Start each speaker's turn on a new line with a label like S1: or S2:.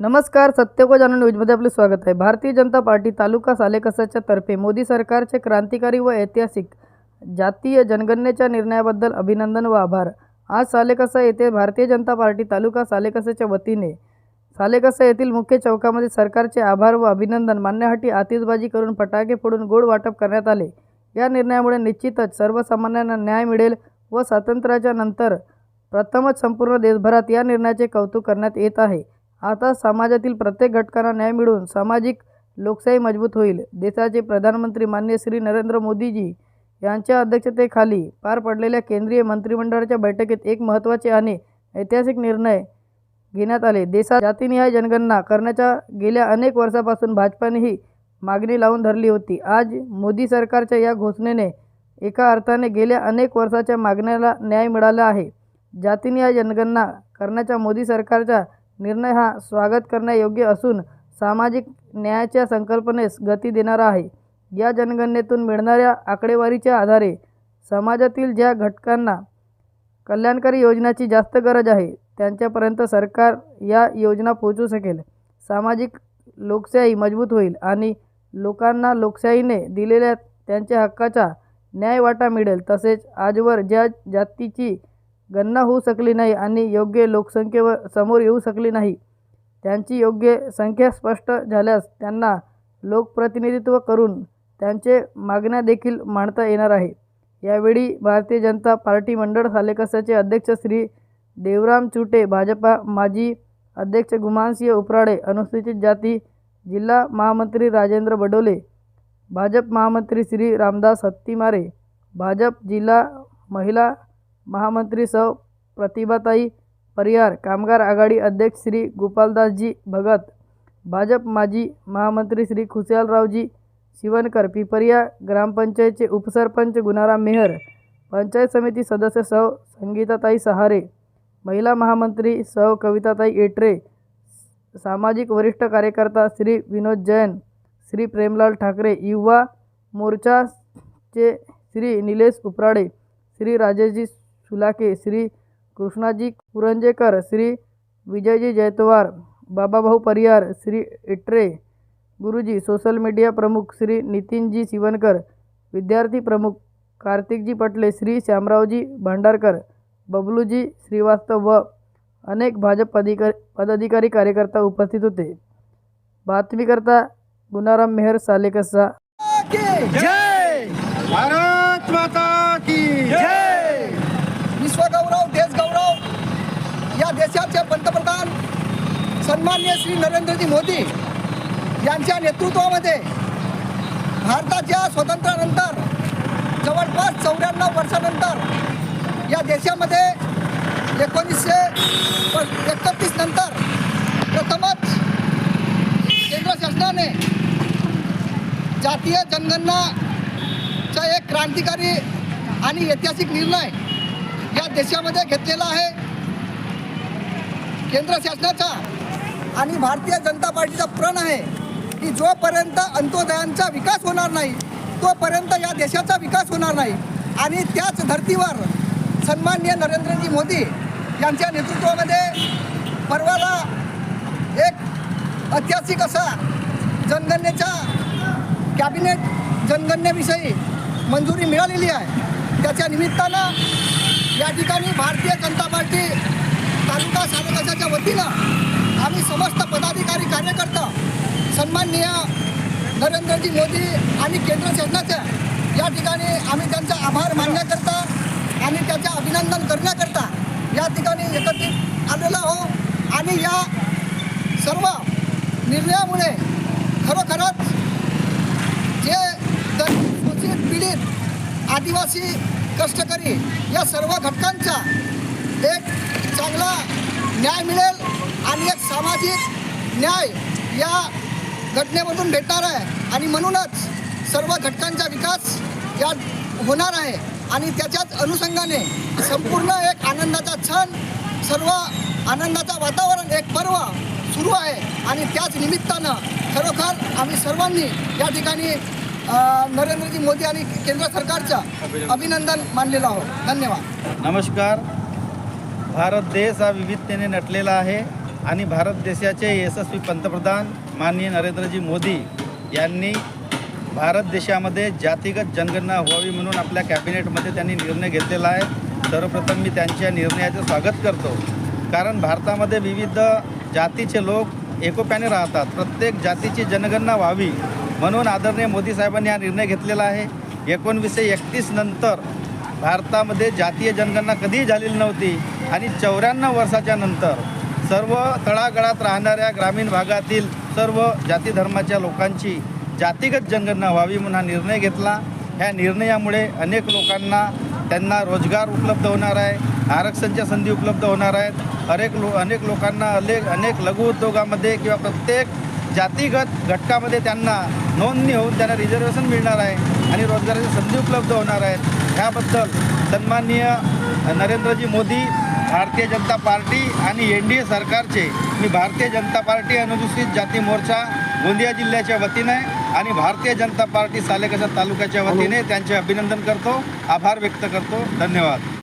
S1: नमस्कार सत्यको जाणून न्यूजमध्ये आपले स्वागत आहे. भारतीय जनता पार्टी तालुका सालेकसाच्या तर्फे मोदी सरकारचे क्रांतिकारी व ऐतिहासिक जातीय जनगणनेच्या निर्णयाबद्दल अभिनंदन व आभार. आज सालेकसा येथे भारतीय जनता पार्टी तालुका सालेकसाच्या वतीने सालेकसा येथील मुख्य चौकामध्ये सरकारचे आभार व अभिनंदन मानण्यासाठी आतिषबाजी करून फटाके फोडून गोड वाटप करण्यात आले. या निर्णयामुळे निश्चितच सर्वसामान्यांना न्याय मिळेल व स्वातंत्र्याच्या नंतर प्रथमच संपूर्ण देशभरात या निर्णयाचे कौतुक करण्यात येत आहे. आता समाजातील प्रत्येक घटकांना न्याय मिळून सामाजिक लोकशाही मजबूत होईल. देशाचे प्रधानमंत्री मान्य श्री नरेंद्र मोदीजी यांच्या अध्यक्षतेखाली पार पडलेल्या केंद्रीय मंत्रिमंडळाच्या बैठकीत एक महत्त्वाचे आणि ऐतिहासिक निर्णय घेण्यात आले. देशात जातीनिहाय जनगणना करण्याच्या गेल्या अनेक वर्षापासून भाजपाने ही मागणी लावून धरली होती. आज मोदी सरकारच्या या घोषणेने एका अर्थाने गेल्या अनेक वर्षाच्या मागण्याला न्याय मिळाला आहे. जातीनिहाय जनगणना करण्याच्या मोदी सरकारच्या निर्णय हा स्वागत करण्यायोग्य असून सामाजिक न्यायाच्या संकल्पनेस गती देणारा आहे. या जनगणनेतून मिळणाऱ्या आकडेवारीच्या आधारे समाजातील ज्या घटकांना कल्याणकारी योजनाची जास्त गरज आहे त्यांच्यापर्यंत सरकार या योजना पोहोचू शकेल. सामाजिक लोकशाही मजबूत होईल आणि लोकांना लोकशाहीने दिलेल्या त्यांच्या हक्काचा न्यायवाटा मिळेल. तसेच आजवर ज्या जातीची गणना होऊ शकली नाही आणि योग्य लोकसंख्येवर समोर येऊ शकली नाही. त्यांची योग्य संख्या स्पष्ट झाल्यास त्यांना लोकप्रतिनिधित्व करून त्यांचे मागण्या देखील मांडता येणार आहे. यावेळी भारतीय जनता पार्टी मंडळ सालेकसाचे अध्यक्ष श्री देवराम चुटे भाजपा माजी अध्यक्ष गुमानसिंह उपराडे अनुसूचित जाती जिल्हा महामंत्री राजेंद्र बडोले भाजप महामंत्री श्री रामदास हत्तीमारे भाजप जिल्हा महिला महामंत्री सौ प्रतिभाताई परिहार कामगार आघाडी अध्यक्ष श्री गोपालदासजी भगत भाजप माजी महामंत्री श्री खुशालरावजी शिवनकर पिपरिया ग्रामपंचायतचे उपसरपंच गुणाराम मेहर पंचायत समिती सदस्य सौ संगीताताई सहारे महिला महामंत्री सौ कविताताई एटरे सामाजिक वरिष्ठ कार्यकर्ता श्री विनोद जैन श्री प्रेमलाल ठाकरे युवा मोर्चाचे श्री निलेश उपराडे श्री राजेशजी सुलाके श्री कृष्णाजी पुरंजेकर श्री विजयजी जयतवार बाबाभाऊ परिहार श्री इट्रे गुरुजी सोशल मीडिया प्रमुख श्री नितीनजी शिवणकर विद्यार्थी प्रमुख कार्तिकजी पटले श्री श्यामरावजी भांडारकर बबलूजी श्रीवास्तव व अनेक भाजप पदिकार पदाधिकारी कार्यकर्ता उपस्थित होते. बातमीकरता गुणाराम मेहर सालेकसा
S2: की
S3: जय भारत माता की जय
S2: विश्वगौरव देशगौरव या देशाचे पंतप्रधान सन्मान्य श्री नरेंद्रजी मोदी यांच्या नेतृत्वामध्ये भारताच्या स्वातंत्र्यानंतर जवळपास चौऱ्याण्णव वर्षानंतर या देशामध्ये एकोणीसशे एकतीस नंतर प्रथमच केंद्र शासनाने जातीय जनगणनाचा एक क्रांतिकारी आणि ऐतिहासिक निर्णय या देशामध्ये घेतलेला आहे. केंद्र शासनाचा आणि भारतीय जनता पार्टीचा प्रण आहे की जोपर्यंत अंत्योदयांचा विकास होणार नाही तोपर्यंत या देशाचा विकास होणार नाही. आणि त्याच धर्तीवर सन्माननीय नरेंद्रजी मोदी यांच्या नेतृत्वामध्ये परवाला एक ऐतिहासिक असा जनगणनेच्या कॅबिनेट जनगणनेविषयी मंजुरी मिळालेली आहे. त्याच्या निमित्तानं या ठिकाणी भारतीय जनता पार्टी तालुका सालेकसाच्या वतीनं आम्ही समस्त पदाधिकारी कार्यकर्ता सन्माननीय नरेंद्रजी मोदी आणि केंद्र शासनाच्या या ठिकाणी आम्ही त्यांचा आभार मानण्याकरता आणि त्याचे अभिनंदन करण्याकरता या ठिकाणी एकत्रित आलेलो आहो आणि या सर्व निर्णयामुळे खरोखरच जे द- शोषित पीडित आदिवासी कष्टकरी या सर्व घटकांचा एक चांगला न्याय मिळेल. आणि एक सामाजिक न्याय या घटनेमधून भेटणार आहे. आणि म्हणूनच सर्व घटकांचा विकास या होणार आहे. आणि त्याच्याच अनुषंगाने संपूर्ण एक आनंदाचा क्षण सर्व आनंदाचा वातावरण एक पर्व सुरू आहे. आणि त्याच निमित्तानं खरोखर आम्ही सर्वांनी या ठिकाणी नरेंद्रजी मोदी आणि केंद्र सरकारचं अभिनंदन मानलेलं आहोत. धन्यवाद.
S3: नमस्कार. भारत देश हा विविधतेने नटलेला आहे. आणि भारत देशाचे यशस्वी पंतप्रधान माननीय नरेंद्रजी मोदी यांनी भारत देशामध्ये जातीगत जनगणना व्हावी म्हणून आपल्या कॅबिनेटमध्ये त्यांनी निर्णय घेतलेला आहे. सर्वप्रथम मी त्यांच्या निर्णयाचं स्वागत करतो. कारण भारतामध्ये विविध जातीचे लोक एकोप्याने राहतात. प्रत्येक जातीची जनगणना व्हावी म्हणून आदरणीय मोदी साहेबांनी हा निर्णय घेतलेला आहे. एकोणवीसशे एकतीस नंतर भारतामध्ये जातीय जनगणना कधीही झालेली नव्हती आणि चौऱ्याण्णव वर्षाच्या नंतर सर्व तळागळात राहणाऱ्या ग्रामीण भागातील सर्व जाती धर्माच्या लोकांची जातीगत जनगणना व्हावी म्हणून हा निर्णय घेतला. ह्या निर्णयामुळे अनेक लोकांना त्यांना रोजगार उपलब्ध होणार आहे आरक्षणच्या संधी उपलब्ध होणार आहेत. अनेक लो अनेक लोकांना अनेक अनेक लघु उद्योगामध्ये किंवा प्रत्येक जातीगत घटकामध्ये त्यांना नोंदणी होऊन त्यांना रिझर्वेशन मिळणार आहे आणि रोजगाराची संधी उपलब्ध होणार आहेत. ह्याबद्दल सन्माननीय नरेंद्रजी मोदी भारतीय जनता पार्टी आणि एन डी ए सरकारचे मी भारतीय जनता पार्टी अनुसूचित जाती मोर्चा गोंदिया जिल्ह्याच्या वतीने आणि भारतीय जनता पार्टी सालेकसा तालुक्याच्या वतीने त्यांचे अभिनंदन करतो. आभार व्यक्त करतो. धन्यवाद.